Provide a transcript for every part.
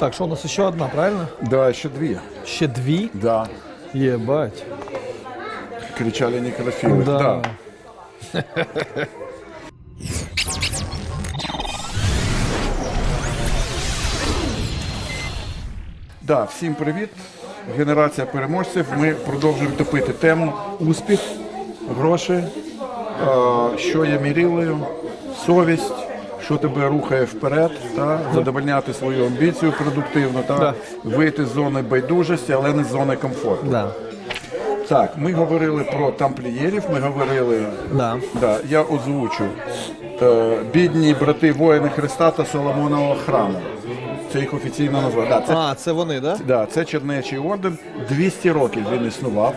Так, що у нас ще одна, правильно? Да, ще дві. Ще дві? Да. Єбать. Кричали некрофіли. Да. Да. Да, всім привіт. Генерація переможців. Ми продовжуємо топити тему успіх, гроші, що є мірілою, совість, що тебе рухає вперед, та задовольняти свою амбіцію продуктивно та Да. вийти з зони байдужості, але не з зони комфорту. Да. Так, ми говорили про тамплієрів, ми говорили. Да. Да, я озвучу. Е, бідні брати воїни Христа та Соломонового храму. Це їх офіційна назва. Да, це, А, це вони, да? да, це Чернечий орден. 200 років він існував.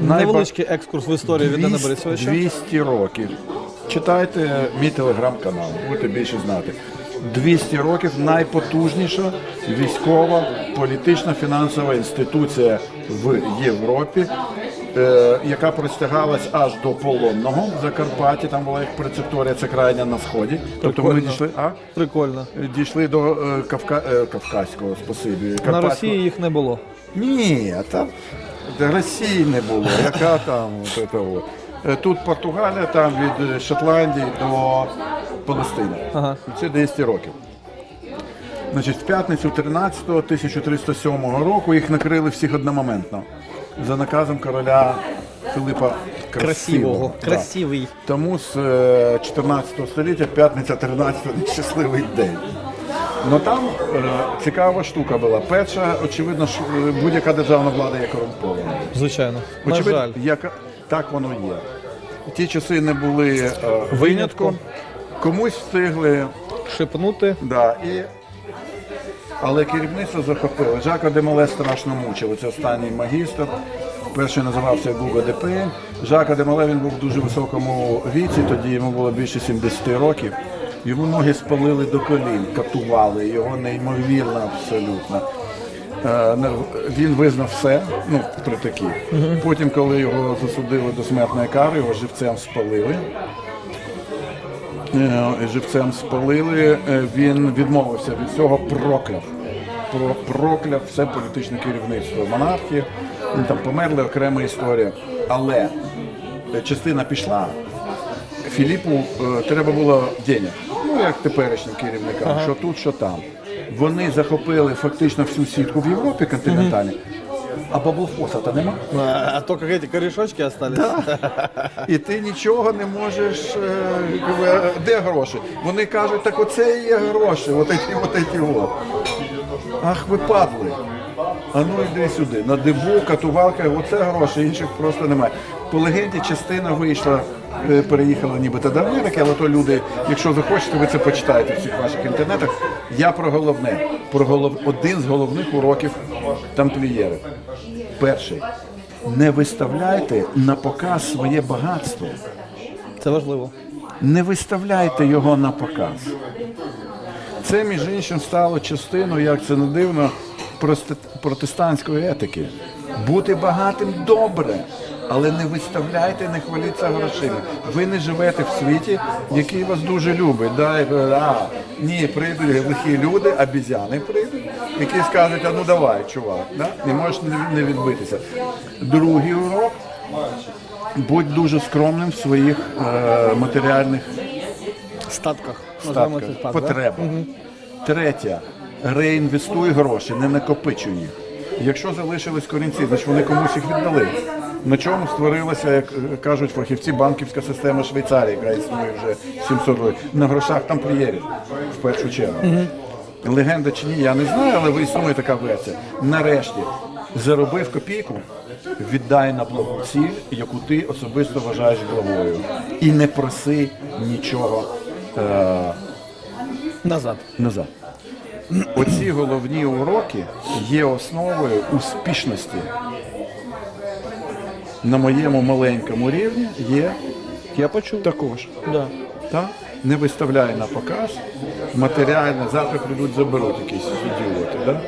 Найба- Невеличкий екскурс в історію від Дана 200, Борисовича. 200 років. Читайте мій телеграм-канал, будете більше знати. 200 років найпотужніша військова, політична, фінансова інституція в Європі, е, яка простягалась аж до Полонного в Закарпатті. Там була їх прецепторія, це крайня на сході. Тобто ми Прикольно. дійшли, а? Прикольно. дійшли до е, Кавка, е, Кавказького спасибі. На Карпатського. Росії їх не було. Ні, там де Росії не було. Яка там от це от. Е, Тут Португалія, там від е, Шотландії до Палестини. Ага. Це 200 років. Значить, в п'ятницю 13 1307 року їх накрили всіх одномоментно за наказом короля Филипа Красивого. Да. Красивий. Тому з е, 14 століття п'ятниця 13 щасливий день. Ну там е, цікава штука була. Перша, очевидно, ж, е, будь-яка державна влада є корумпована. Звичайно. На жаль. яка так воно є. Ті часи не були е, Винятком. Комусь встигли, Шипнути. да, і... але керівництво захопило. Жака Демоле страшно мучили. Це останній магістр. Перший називався Гуго ДП. Жака Демоле він був в дуже високому віці, тоді йому було більше 70 років. Йому ноги спалили до колін, катували, його неймовірно абсолютно. Е, Він визнав все, ну при такі. Потім, коли його засудили до смертної кари, його живцем спалили. Е, Живцем спалили. Е, Він відмовився від цього, прокляв. Про- Прокляв все політичне керівництво монархії. Він там померли, окрема історія. Але частина пішла. Філіпу треба було денег. Ну, як теперішнім керівникам, що тут, що там. Вони захопили фактично всю сітку в Європі континентальну, а баблофоса то нема. А, а то як ці корешочки остались. І ти нічого не можеш. е, Де гроші? Вони кажуть, так оце і є гроші, от ті, от ті. Ах, ви падли. А ну йди сюди. На дибу, катувалка, оце гроші, інших просто немає. По легенді частина вийшла, е, переїхала нібито до Америки, але то люди, якщо ви хочете, ви це почитаєте в всіх ваших інтернетах. Я про головне, про голов... один з головних уроків тамплієрів. Перший. Не виставляйте на показ своє багатство. Це важливо. Не виставляйте його на показ. Це, між іншим, стало частиною, як це не дивно, протестантської етики. Бути багатим добре, але не виставляйте, не хваліться грошима. Ви не живете в світі, який вас дуже любить. Да? І, е, а, ні, прийдуть лихі люди, обізяни прийдуть, які скажуть, а ну давай, чувак, да? не можеш не- відбитися. Другий урок. Будь дуже скромним в своїх е, матеріальних Статках. Статках, так, да? потребах. Реінвестуй гроші, не накопичуй їх. Якщо залишились корінці, значить вони комусь їх віддали. На чому створилася, як е, кажуть фахівці, банківська система Швейцарії, яка існує вже 700 років. На грошах тамплієрів, в першу чергу. Легенда чи ні, я не знаю, але існує така версія. Нарешті заробив копійку, віддай на благу ціль, яку ти особисто вважаєш благою. І не проси нічого е, Назад. назад. Оці головні уроки є основою успішності. На моєму маленькому рівні є Я почув. також. Да. Та? Не виставляй на показ матеріально, завтра прийдуть, заберуть якісь ідіоти. Да?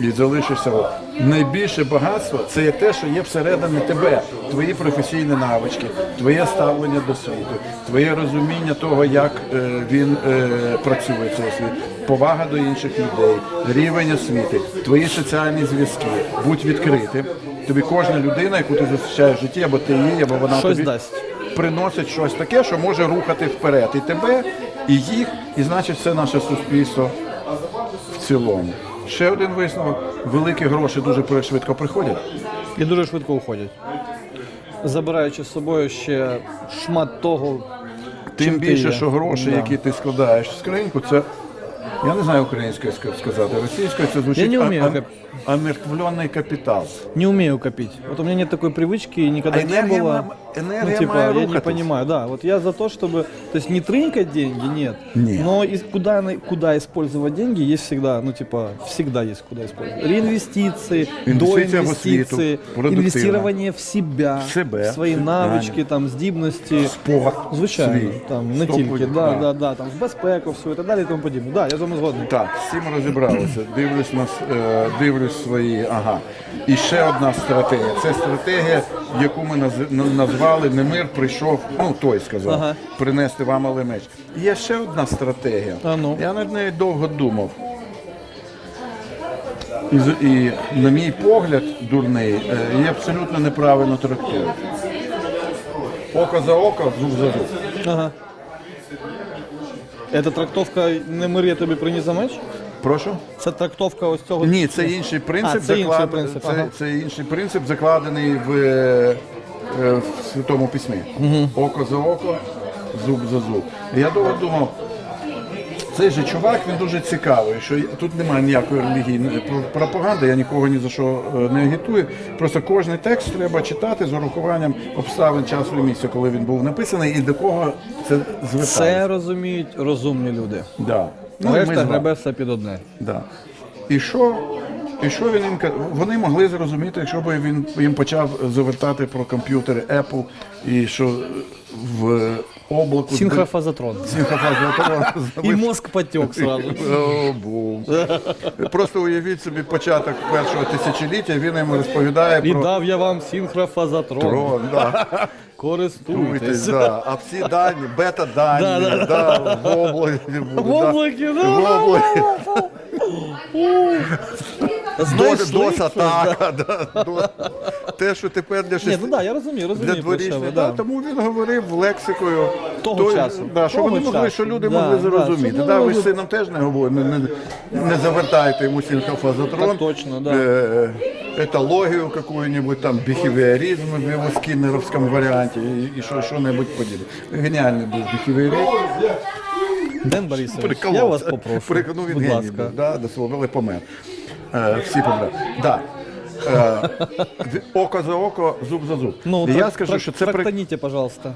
І залишишся. Найбільше багатство це є те, що є всередині тебе, твої професійні навички, твоє ставлення до світу, твоє розуміння того, як е, він е, працює цей світ, повага до інших людей, рівень освіти, твої соціальні зв'язки. Будь відкритим. Тобі кожна людина, яку ти зустрічаєш в житті, або ти її, або вона Щось тобі дасть. приносить щось таке, що може рухати вперед і тебе, і їх, і значить все наше суспільство в цілому. Ще один висновок: великі гроші дуже швидко приходять. І дуже швидко уходять. Забираючи з собою ще шмат того. Тим більше, що гроші, які ти складаєш в скриньку, це. Я не знаю українською ска- сказати. Російською це звучить Я не вмію, а- а- як- омертвлений капітал. Не умею копить. Вот у меня нет такой привычки, и никогда А не энергия было. ма- энергия ну, типа, моя я не рухаться. понимаю, да. Вот я за то, чтобы, то есть не трынкать деньги, нет. Нет. Но из, куда, на- куда использовать деньги, есть всегда, ну, типа, всегда есть куда использовать. Реинвестиции, Інвестиція в освіту, доинвестиции, продуктивна. інвестування в себя, В себе. свої навички, там, здібності. Спорт. Звичайно, свій. там, не Сто тільки, пудів, да, да. да, да, там, в безпеку, все і так далі і тому подібне. Да, я з вами згодний. Так, цим розібралися. Дивлюсь на е, дивлюсь свої. Ага. І ще одна стратегія. Це стратегія, яку ми наз- назвали Немир прийшов, ну той сказав, Ага. принести вам але меч. Є ще одна стратегія. А ну. Я над нею довго думав. І, з- і на мій погляд, дурний, е, її абсолютно неправильно трактують. Око за око, зуб за зуб. Ага. Це трактовка не мир, я тобі приніс за меч? Прошу? Це трактовка ось цього. Ні, це інший принцип, А, це інший заклад- принцип, це, ага. це інший принцип, закладений в, е, е, в Святому Письмі. Око за око, зуб за зуб. Я довго думав, цей же чувак він дуже цікавий, що тут немає ніякої релігійної про- пропаганди, я нікого ні за що е, не агітую. Просто кожний текст треба читати з урахуванням обставин часу і місця, коли він був написаний, і до кого це звертається. Це розуміють розумні люди. Да. Ну, Решта гребе все під одне. Да. І що, і що він їм Вони могли зрозуміти, якщо б він їм почав завертати про комп'ютери Apple і що в облаку Синхрофазотрон. Синхрофазотрон І мозк потек сразу. О. Просто уявіть собі початок першого тисячоліття, він йому розповідає І про дав я вам синхрофазотрон. трон. Да. Користуйтесь. Да. А всі дані, бета-дані, Да, да, в облакі. В облакі, да, В да, облакі. Знаєш, Дос, слышиш, дос атака, да, дос. те, що тепер для Ні, шести... ну да, я розумію, Для розумію. про що дворічних, ви, да. да. тому він говорив лексикою Того часу. Да, що Того вони могли, часу. що люди Да, могли да, зрозуміти. щоб Да, вони ви з могли- сином теж не говорите, не, не, не завертайте йому синхрофазотрон. Так точно, да. Э, этологию какую-нибудь, там, бихевиоризм в его скиннеровском варианте и, и что, что-нибудь подібне. Геніальний був бихевіоризм. Ден Борисович, Приколовся. я вас попрошу. Прик- ну, він будь геній ласка. був, да, до слова, але помер. Е, всі померли. Да. Е, око за око, зуб за зуб. Ну, І я трак- скажу, трак- що це при... трактаніть, пожалуйста.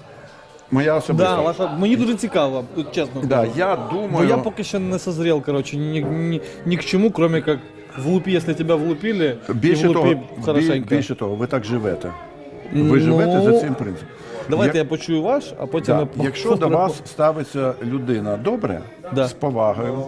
моя особиста. Да, ваша... Мені дуже цікаво, от чесно. Да, я Бо думаю, я поки що не созрел, короче, ни, ни, ни к чому, кроме как влупи, если тебя влупили, більше и того, хорошенько. більше того, ви так живете. Ви живете Ну, за цим принципом. Давайте Як- я почую ваш, а потім... Да. по- Якщо до вас ставиться людина добре, Да. з повагою,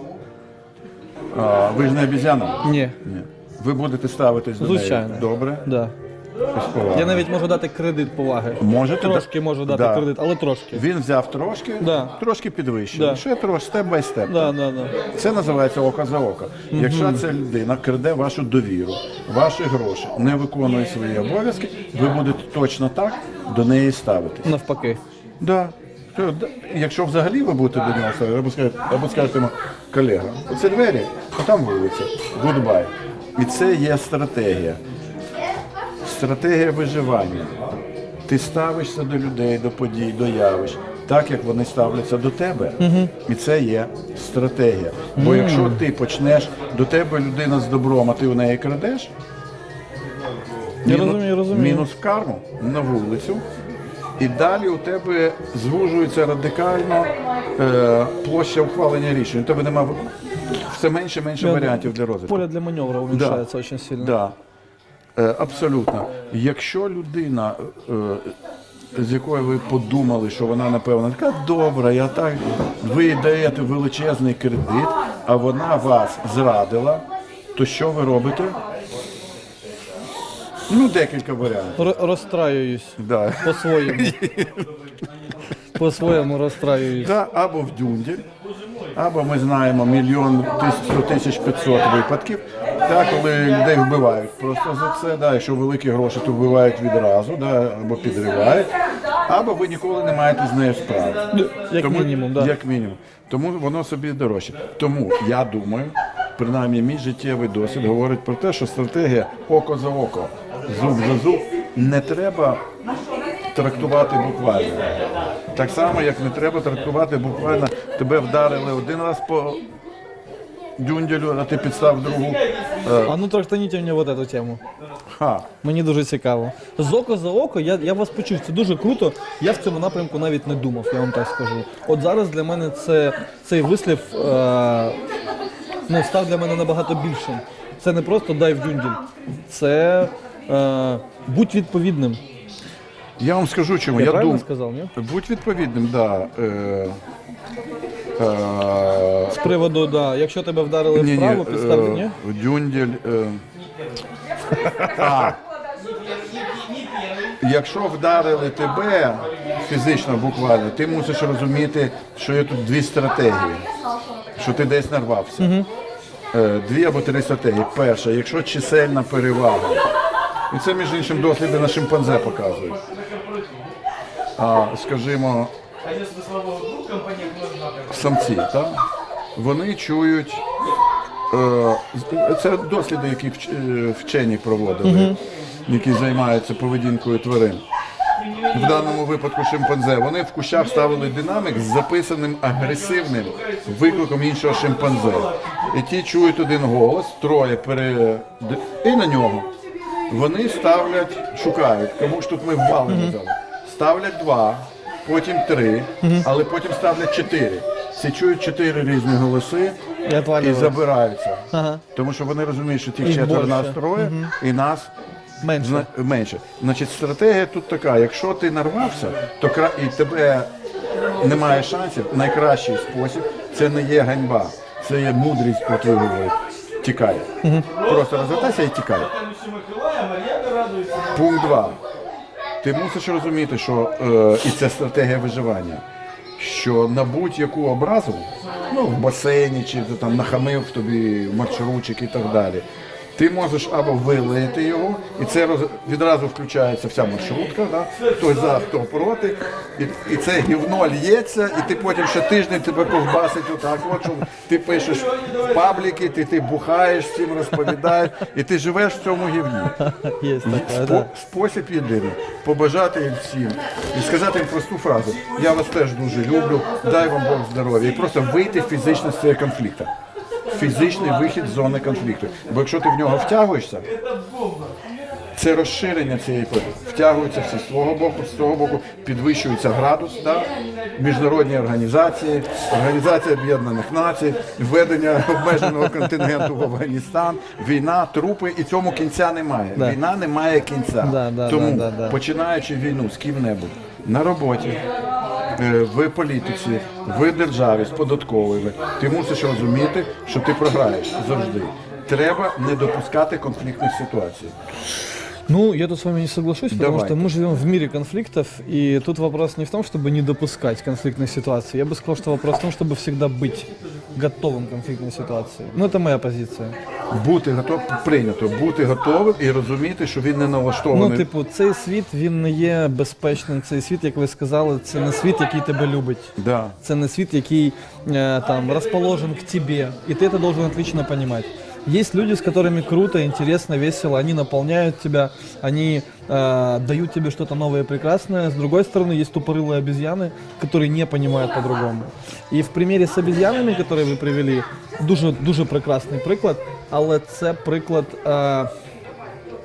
а, ви ж не обізяна. Ні, Ні. Ви будете ставитись до Звичайно. неї добре да. з повагою. Я навіть можу дати кредит поваги. Можете, Трошки можу дати Да. кредит, але трошки. Він взяв трошки, Да. трошки підвищив. Да. Ще трошки, степ бай степ. Да, да, да. Це називається око за око. Якщо ця людина краде вашу довіру, ваші гроші, не виконує свої обов'язки, ви будете точно так до неї ставитись. Навпаки. Да. Що, Якщо взагалі ви будете до нього ставити, або скажете, або скажете йому, колега, оце двері, а там вулиця, гудбай. І це є стратегія. Стратегія виживання. Ти ставишся до людей, до подій, до явищ, так як вони ставляться до тебе. І це є стратегія. Бо якщо ти почнеш до тебе людина з добром, а ти у неї крадеш, Я мінус- розумію, розумію. мінус в карму на вулицю. І далі у тебе звужується радикально е, площа ухвалення рішень. У тебе немає все менше і менше варіантів для розвитку. Поле для маневра уменьшается очень сильно. Да. Е, абсолютно. Якщо людина, е, з якою ви подумали, що вона напевно така добра, я так, ви даєте величезний кредит, а вона вас зрадила, то що ви робите? Ну, декілька варіантів. Р- розстраююсь Да. по-своєму. По-своєму розстраююсь. Да, або в Дюнді, або ми знаємо мільйон тисяч 100 тисяч 500 випадків, да, коли людей вбивають просто за це. Да, якщо великі гроші, то вбивають відразу, да, або підривають, або ви ніколи не маєте з нею справи. Як мінімум, да. Як мінімум. Тому воно собі дорожче. Тому я думаю, принаймні мій життєвий досвід говорить про те, що стратегія око за око, зуб за зуб не треба трактувати буквально. Так само, як не треба трактувати буквально, тебе вдарили один раз по дюнділю, а ти підстав другу. А ну трактаніть мені вот эту тему. Ха. Мені дуже цікаво. З око за око, я, я вас почув, це дуже круто. Я в цьому напрямку навіть не думав, я вам так скажу. От зараз для мене це, цей вислів е, ну, став для мене набагато більшим. Це не просто дай в дюнділь, це е, будь відповідним. Я вам скажу, чому. Я, Я, правильно думаю, сказав, ні? будь відповідним, да. Е, е, З приводу, да, якщо тебе вдарили Ні, вправо, ні, ні? е, Дюнділь. Е. Якщо вдарили тебе фізично буквально, ти мусиш розуміти, що є тут дві стратегії, що ти десь нарвався. Е, Дві або три стратегії. Перша, якщо чисельна перевага, і це, між іншим, досліди на шимпанзе показують. А, скажімо, самці, так? вони чують. Е, Це досліди, які е, вчені проводили, які займаються поведінкою тварин. В даному випадку шимпанзе. Вони в кущах ставили динамік з записаним агресивним викликом іншого шимпанзе. І ті чують один голос, троє пере... і на нього. Вони ставлять, шукають, кому ж тут ми вбали не дали. Ставлять два, потім три, але потім ставлять чотири. Всі чують чотири різні голоси І і забираються. Ага. Тому що вони розуміють, що тих четверо більше. нас троє, і нас Менше. зна- менше. Значить, стратегія тут така: якщо ти нарвався, то кра... і тебе немає шансів, найкращий спосіб це не є ганьба, це є мудрість, як ви говорите. Тікай. Просто розвертайся і тікай. Пункт 2. Ти мусиш розуміти, що е, і це стратегія виживання, що на будь-яку образу, ну в басейні чи там нахамив тобі маршрутчик і так далі. Ти можеш або вилити його, і це роз... відразу включається вся маршрутка, да? хто за, хто проти, і, і це гівно лється, і ти потім ще тиждень тебе ковбасить отак. От, що ти пишеш в пабліки, ти, ти бухаєш, всім розповідаєш, і ти живеш в цьому гівні. Є Спо- да. Спосіб єдиний побажати їм всім і сказати їм просту фразу: я вас теж дуже люблю, дай вам Бог здоров'я. І просто вийти фізично з цього конфлікту. Фізичний вихід з зони конфлікту. Бо якщо ти в нього втягуєшся, це розширення цієї пи- втягуються всі з свого боку, з того боку підвищується градус, да? міжнародні організації, Організація Об'єднаних Націй, введення обмеженого контингенту в Афганістан, війна, трупи, і цьому кінця немає. Да. Війна не має кінця. Да, да, Тому, да, да, да. починаючи війну з ким-небудь на роботі, в політиці, в державі, з податковими, ти мусиш розуміти, що ти програєш завжди. Треба не допускати конфліктних ситуацій. Ну, я тут с вами не соглашусь, потому Давай. что мы живем в мире конфликтов, и тут вопрос не в том, чтобы не допускать конфликтных ситуаций. Я бы сказал, что вопрос в том, чтобы всегда быть готовым к конфликтной ситуации. Ну, это моя позиция. Бути готов прийнято, бути готовим і розуміти, що він не налаштований. Ну, типу, цей світ він не є безпечним. Цей світ, як ви сказали, це не світ, який тебе любить. да. Це не світ, який э, там расположен к тебе, и ты это должен отлично понимать. Есть люди, с которыми круто, интересно, весело, они наполняют тебя, они э, дают тебе что-то новое и прекрасное. С другой стороны, есть тупорылые обезьяны, которые не понимают по-другому. И в примере с обезьянами, которые ви привели, дуже дуже прекрасний приклад, але це приклад е,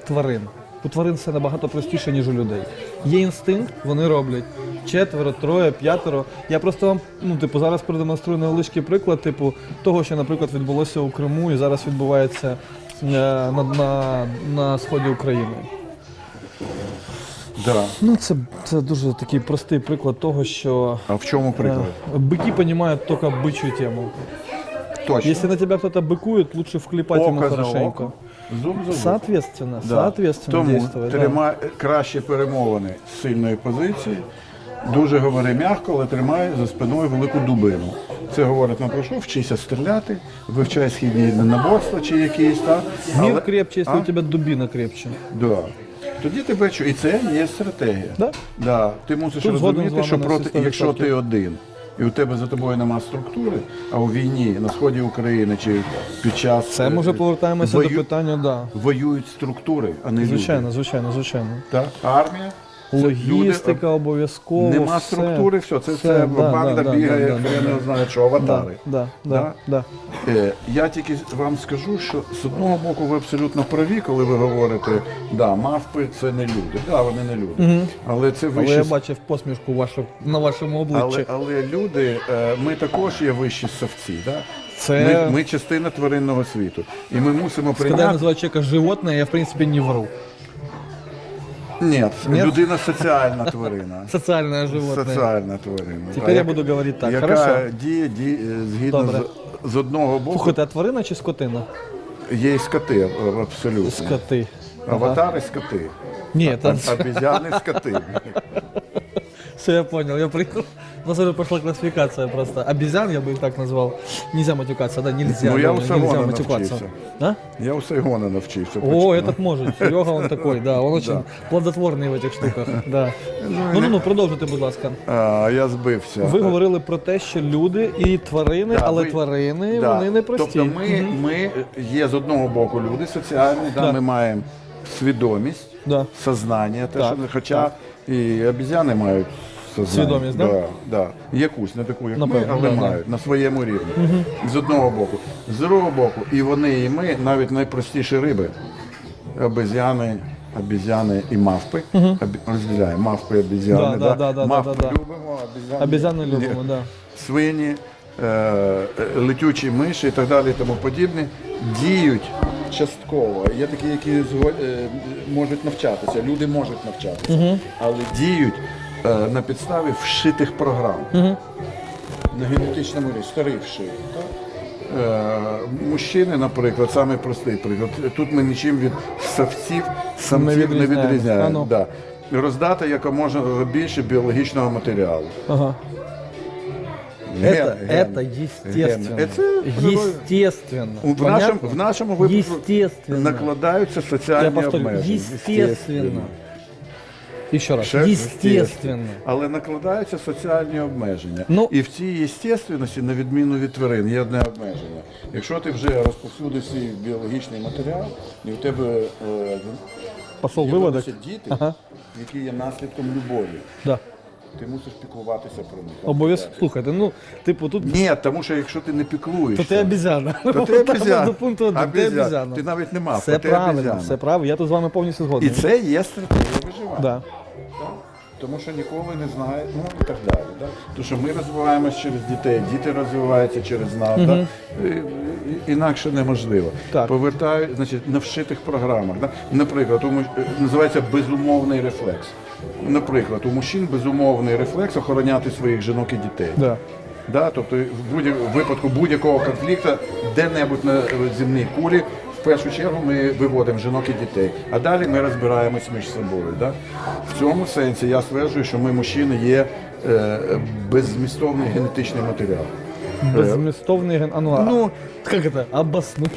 тварин. У тварин все набагато простіше, ніж у людей. Є інстинкт, вони роблять четверо, троє, п'ятеро. Я просто вам, ну, типу, зараз продемонструю невеличкий приклад, типу, того, що, наприклад, відбулося у Криму і зараз відбувається е, на, на, на сході України. Да. Ну, це, це дуже такий простий приклад того, що А в чому приклад? е, бики розуміють тільки бичу тему. Точно. Если на тебя кто-то быкует, лучше вклепать ему Око за хорошенько. око, зуб за зуб. Соответственно, Да. соответственно Тому действовать. да. тримай краще перемовини з сильної позиції. Дуже говори м'яко, але тримай за спиною велику дубину. Це говорить нам про що? Вчися стріляти, вивчай східні єдиноборства чи якісь та Мир крепче, если А? у тебя дубина крепче. Да. Тоді тебе чу- і це є стратегія. Да? Да. Ти мусиш Тут згоден з розуміти, вами що на проти, всі 100%. якщо ти один, і у тебе за тобою нема структури, а у війні на сході України чи під час Це ми вже е, повертаємося вою- до питання, да. воюють структури, а не Звичайно, люди. звичайно, звичайно. Так? Армія. Логістика люди, обов'язково. Нема все. структури, все. Це, Все, це да, банда да, бігає, да, хрен да. його знає, що аватари. Да, да, Да? да. Е, Я тільки вам скажу, що з одного боку ви абсолютно праві, коли ви говорите, да, мавпи це не люди. Да, вони не люди. Але це Але я бачив посмішку вашу на вашому Але, обличчі. але люди, е, ми також є вищі совці. Да? Це- Ми, ми частина тваринного світу. І ми мусимо Когда я прийняти. человека животное, я в принципе не вру. Ні, Ні? людина соціальна тварина. Соціальне животне. Соціальна тварина. Тепер я буду говорити так, яка хорошо? діє, діє згідно Добре. з, з одного боку, Слухайте, а тварина чи скотина? є і скоти е, абсолютно. Скоти. Аватари скоти. Ні, там Обезьяни скоти. все я понял. Я приехал. У нас уже пошла классификация просто. Обезьян я бы их так назвал. Нельзя матюкаться, да, нельзя. Ну, я да, у нельзя Сагона матюкаться. навчився. А? Я у Сайгона навчився. О, точно. этот может. Серега он такой, да, он очень плодотворный в этих штуках. Да. Ну, ну, ну, продовжуйте, будь ласка. А, я збився. Ви говорили про те, що люди і тварини, Да, але ви- тварини Да. вони не прості. Тобто ми, ми є з одного боку люди соціальні, да, Да. ми маємо свідомість, Да. сознання, те, Так, що, хоча і обізяни мають Свідомість, да? да? Да, Якусь, не таку, як Напевно, ми, але да, да. мають на своєму рівні. З одного боку. З другого боку, і вони, і ми навіть найпростіші риби. Обезьяни, обезьяни і мавпи. Обі- Розділяємо мавпи обезьяни. Да, да, да, да, Мавпи да, да. любимо, обезьяни. Обезьяни любимо, да. Свині, е, е, летючі миші і так далі і тому подібне діють частково. Є такі, які зго- е, можуть навчатися, люди можуть навчатися, але діють на підставі вшитих програм. На генетичному рівні, старий вшив. Так? Е, мужчини, наприклад, самий простий приклад. Тут ми нічим від савців, самців не відрізняємо. Ну. Да. Роздати якомога більше біологічного матеріалу. Ага. Ген- Это, ген. это естественно. Ген. Естественно. В Понятно? нашому, в нашому випадку Естественно. накладаються Я соціальні повторю, естественно. Еще раз. Ще- Естественно. Але накладаються соціальні обмеження. Ну- і в цій естественності, на відміну від тварин, є одне обмеження. Якщо ти вже розповсюдив свій біологічний матеріал, і в тебе е, Пошел є выводок. діти, Ага. які є наслідком любові, Да. ти мусиш піклуватися про них. Обов'язково. Слухайте, ну, типу, тут Ні, тому що якщо ти не піклуєшся, то ти обізяна. то ти обізян. До пункту один, ти Обізян. обізяна. Ти навіть не мав, Все ти правильно, все правильно. Я тут з вами повністю І згоден. це є стратегія виживання. Да. Тому що ніколи не знає, ну і так далі. Да? Тому що ми розвиваємося через дітей, діти розвиваються через нас. Да? І- і- Інакше неможливо. Так. Повертаю, значить, на вшитих програмах. Да? Наприклад, у муж- е, називається безумовний рефлекс. Наприклад, у мужчин безумовний рефлекс охороняти своїх жінок і дітей. Да. Да? Тобто в будь- в випадку будь-якого конфлікту, де-небудь на земній кулі, в першу чергу ми виводимо жінок і дітей, а далі ми розбираємось між собою. Да? В цьому сенсі я стверджую, що ми, мужчини, є е, беззмістовний генетичний матеріал. Беззмістовний ген. А ну, а- Ну, як це? Обоснуй.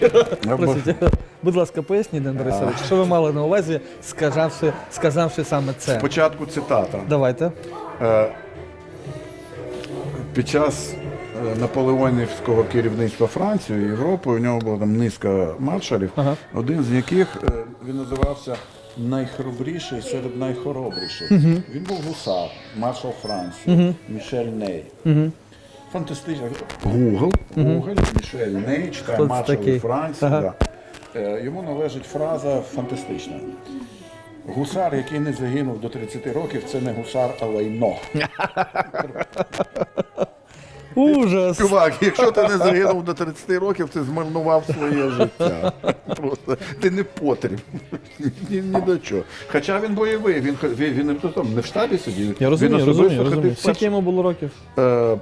Простите. Будь ласка, поясніть, Ден Борисович, що ви мали на увазі, сказавши, сказавши саме це? спочатку цитата. Давайте. Е, Під час наполеонівського керівництва Францією, Європою, у нього була там низка маршалів, Ага. один з яких е, він називався найхоробріший серед найхоробріших. Він був гусар, маршал Франції, Мішель Ней. Фантастично. Гугл, Гугл, Мішель Ней, читає це? Франції. Ага. Да. Е, Йому належить фраза фантастична. Гусар, який не загинув до 30 років, це не гусар, а лайно. Ужас! Чувак, якщо ти не загинув до 30 років, ти змарнував своє життя. Просто ти не потріб. Ні, ні до чого. Хоча він бойовий, він, він, він, не там не в штабі сидів. Я розумію, він розумію, розумію. Скільки йому було років? Е,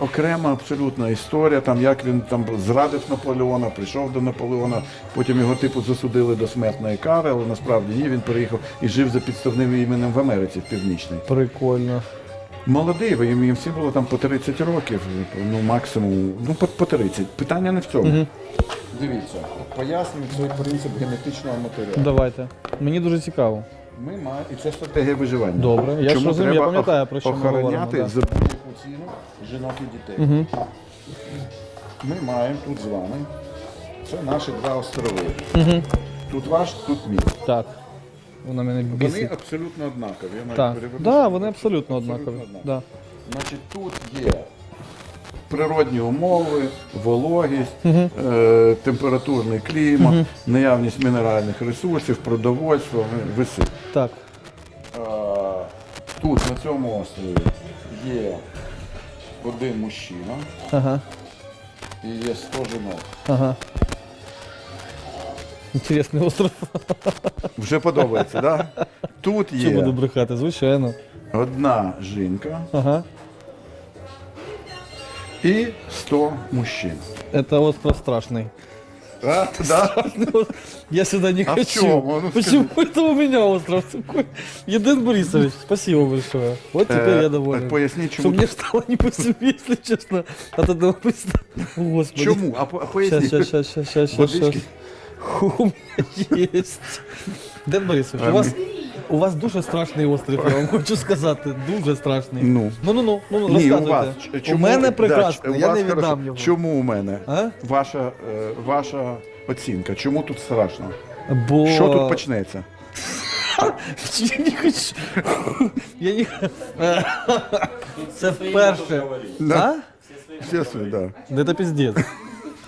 окрема абсолютна історія, там як він там зрадив Наполеона, прийшов до Наполеона, потім його типу засудили до смертної кари, але насправді ні, він переїхав і жив за підставним іменем в Америці, в Північній. Прикольно. Молодий, їм всі було там по 30 років, ну максимум, ну по, по 30. Питання не в цьому. Дивіться, пояснюю цей принцип генетичного матеріалу. Давайте. Мені дуже цікаво. Ми маємо, і це стратегія виживання. Добре, я ж Чому розумію, я треба пам'ятаю, про що ми охороняти говоримо, да. за будь-яку ціну жінок і дітей. Ми маємо тут з вами, це наші два острови. Тут ваш, тут мій. Так. Вона мене Вони абсолютно однакові. Я навіть Так. переверну, Да, щоб- вони абсолютно однакові. однакові. Да. Значить, тут є природні умови, вологість, е, температурний клімат, наявність мінеральних ресурсів, продовольство, ви- виси. Так. Е, Тут, на цьому острові, є один мужчина Ага. і є 100 жінок. Ага. Інтересний остров. Вже подобається, так? Да? Тут Чи буду є брехати? Звичайно. одна жінка Ага. і 100 мужчин. Это остров страшный. А, да? Я сюда не А в хочу. чём? Ну, Почему это у меня остров такой? Еден Борисович, спасибо большое. Вот теперь Е, я доволен. Поясніть, Что чому. мне стало не по себе, если честно, от этого представления. Господи. Чому? А по- а Сейчас, поясніть. сейчас, сейчас, сейчас, сейчас, Водички? сейчас. У Меня есть. Ден Борисович, у вас, у вас дуже страшний острів, я вам хочу сказати. Дуже страшний. Ну. ну, ну, ну, ну Ні, у розказуйте. вас. У Чому, мене да, прекрасно, у я вас не хорошо. його. Чому у мене? А? Ваша, е, ваша оцінка. Чому тут страшно? Бо... Що тут почнеться? Я не хочу. Я не Це вперше. Да. А? Чесно, да. Да это пиздец.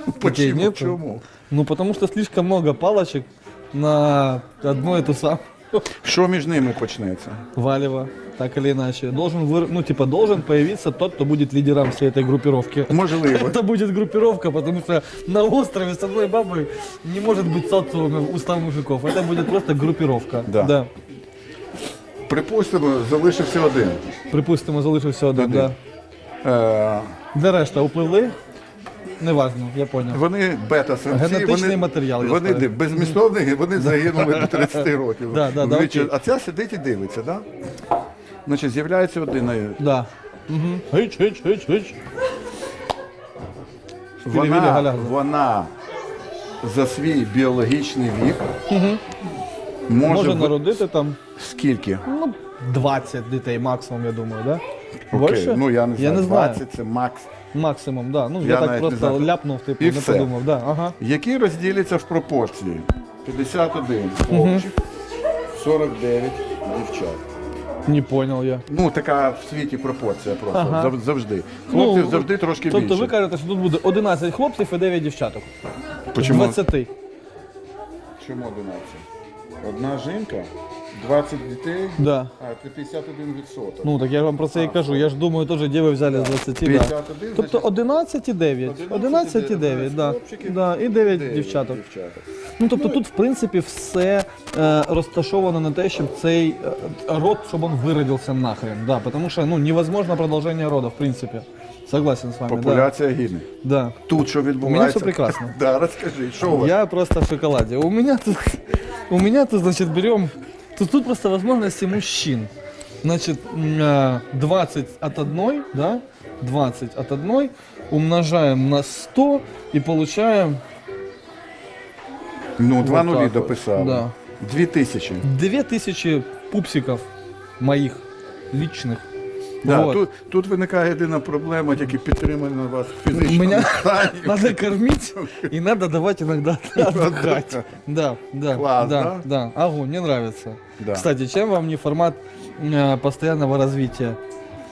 Почему? нету? Чому? Ну, потому что слишком много палочек на одно и то самое. Що між ними почнеться? Валево, так или иначе. Должен, выр- ну, типа, должен появиться тот, кто будет лидером всей этой группировки. Можливо. Это будет группировка, потому что на острове с одной бабой не может быть социума у 100 мужиков. Это будет просто группировка. Да. да. Припустимо, залишився один. Припустимо, залишився один. Один. Да. Е, Де решта upливли? Неважно, я поняв. Вони бета-самці, Генетичний вони, матеріал, я вони ставлю. безмістовні, вони загинули до 30 років. Да, да, да, окей. а ця сидить і дивиться, так? Да? Значить, з'являється один. е, Да. Угу. Гич, гич, гич, гич. Вона, вона за свій біологічний вік може, Може народити там скільки? ну, 20 дітей максимум, я думаю, да? Окей, ну я не знаю, Я не знаю. 20 це макс. Максимум, да. Ну, я, Я так навіть не просто знаю. ляпнув, типу, І не все. подумав. Да. Ага. Які розділяться в пропорції? 51 хлопчик, 49 дівчат. Не понял я. Ну, така в світі пропорція просто Ага. зав- завжди. Хлопців Ну, завжди трошки Тобто більше. ви кажете, що тут буде 11 хлопців і 9 дівчаток. Почему? 20. Чому 11? Одна жінка, 20 дітей, Да. а це 51 відсоток. Ну так я ж вам про це і кажу. Я ж думаю, теж де ви взяли з 20, да. 51, Тобто значить, 11 і 9. 11 да. хлопчиків, Да. І 9 дев'ять дівчаток. дівчаток. Ну тобто тут, в принципі, все е, розташовано на те, щоб цей е, род, щоб він виродився нахрен. Да, потому що ну, невозможно продовження роду, в принципі. Согласен з вами. Популяція гине. Да. Да. Тут що відбувається? все прекрасно. Да, розкажи, що у вас? Я просто в шоколаде. У меня тут, у меня тут, значит, берем, тут, тут просто возможности мужчин. Значит, м, а, 20 от одной, да, 20 от одной умножаем на 100 и получаем Ну, два Вот нулі так от. дописали. Да. Дві тисячі. 2000 пупсиков моих личных. Да, Вот. тут, тут виникає єдина проблема, тільки підтримана вас в фізичному Меня стані. надо кормить и надо давать иногда отдыхать. Да, да, Класс, да, да? да. Огонь, мне нравится. Да. Кстати, чем вам не формат э, постоянного развития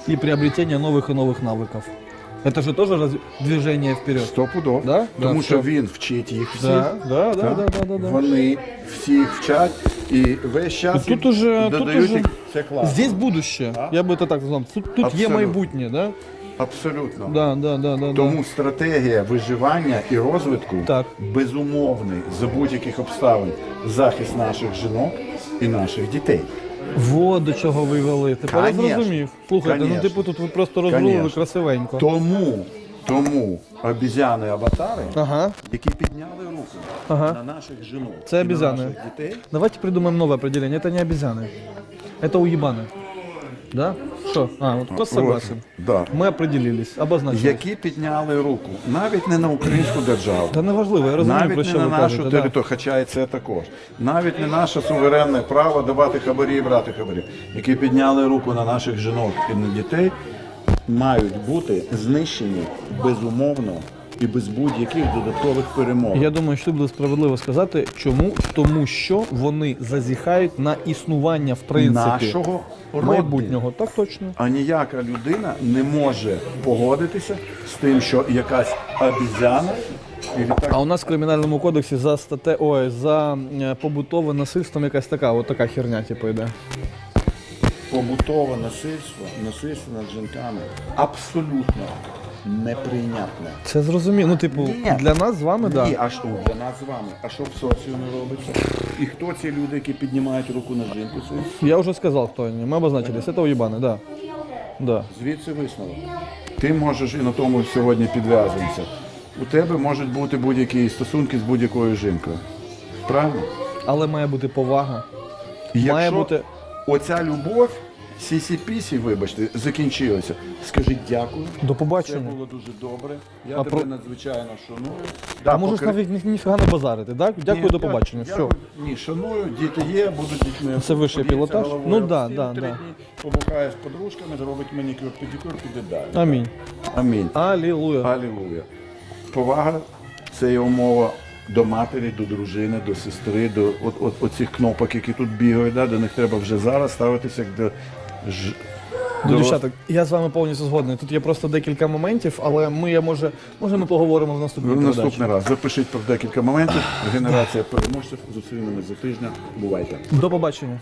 и приобретения новых и новых навыков? Это же тоже разв- движение вперед. Сто пудов. Да? Тому Да, що все. він вчить їх всіх. Да, да, да, так? да, да, да, да. Вони всіх вчать і весь час І тут їм уже- тут додають уже їх- це класно. Здесь будущее. Да? Я бы это так назвал. Тут, тут є Абсолютно. майбутнє, да? Абсолютно. Да, да, да, да. Тому стратегія виживання і розвитку Так. безумовний за будь-яких обставин захист наших жінок і наших дітей. Вот до чого ви вели. Тепер я Конечно. зрозумів. Слухайте, ну Конечно. типу тут ви просто розрулили Конечно. красивенько. Тому, тому обізяни аватари, Ага. які підняли руку Ага. на наших жінок, Це і на обізяни. наших дітей, Давайте придумаем новое определение. Это не обезьяны. Это уебаны. Да? Что? А, вот кто согласен? Да. Мы определились, обозначили. які підняли руку навіть не на українську державу. Та не важливо, я розумію, про Навіть що не ви на нашу кажете. да. територію, хоча і це також. Навіть не наше суверенне право давати хабарі і брати хабарі, які підняли руку на наших жінок і на дітей, мають бути знищені безумовно і без будь-яких додаткових перемог. Я думаю, що буде справедливо сказати, чому? Тому що вони зазіхають на існування в принципі Нашого майбутнього. Так точно. А ніяка людина не може погодитися з тим, що якась обізяна А у нас в кримінальному кодексі за стате, ой, за е, побутове насильство якась така, от така херня, типу, йде. побутове насильство, насильство над жінками абсолютно неприйнятне. Це зрозуміло. Ну, типу, Ні. для нас з вами, так. Ні, Да. а що для нас з вами? А що в соціумі робиться? І хто ці люди, які піднімають руку на жінку? Я вже сказав, хто вони. Ми обозначились. Це уєбани, да. Да. Звідси висновок. Ти можеш і на тому сьогодні підв'язуємося. У тебе можуть бути будь-які стосунки з будь-якою жінкою. Правильно? Але має бути повага. Якщо Має бути- оця любов, сісі-пісі, вибачте, закінчилася. Скажіть дякую. До Це побачення. було дуже добре. Я А тебе про- надзвичайно шаную. А Да, можеш покри- навіть ні, ніфіга не базарити, так? Дякую, Ні, до побачення. Все. дякую. Ні, шаную, діти є, будуть дітьми. Це вищий пілотаж? головою Ну об да, стіл да, три да. дні, Побухає з подружками, зробить манікюр, педикюр, піде далі. Амінь. Амінь. Алілуя. Алілуя. Повага це є умова до матері, до дружини, до сестри, до от, от, оцих кнопок, які тут бігають, да, до них треба вже зараз ставитися як до ж... Ну, дівчата, я з вами повністю згодний. Тут є просто декілька моментів, але ми, я може, може ми поговоримо в наступній Ну, передачі. наступний раз. Запишіть про декілька моментів. Генерація переможців. Зустрінемось за тижня. Бувайте. До побачення.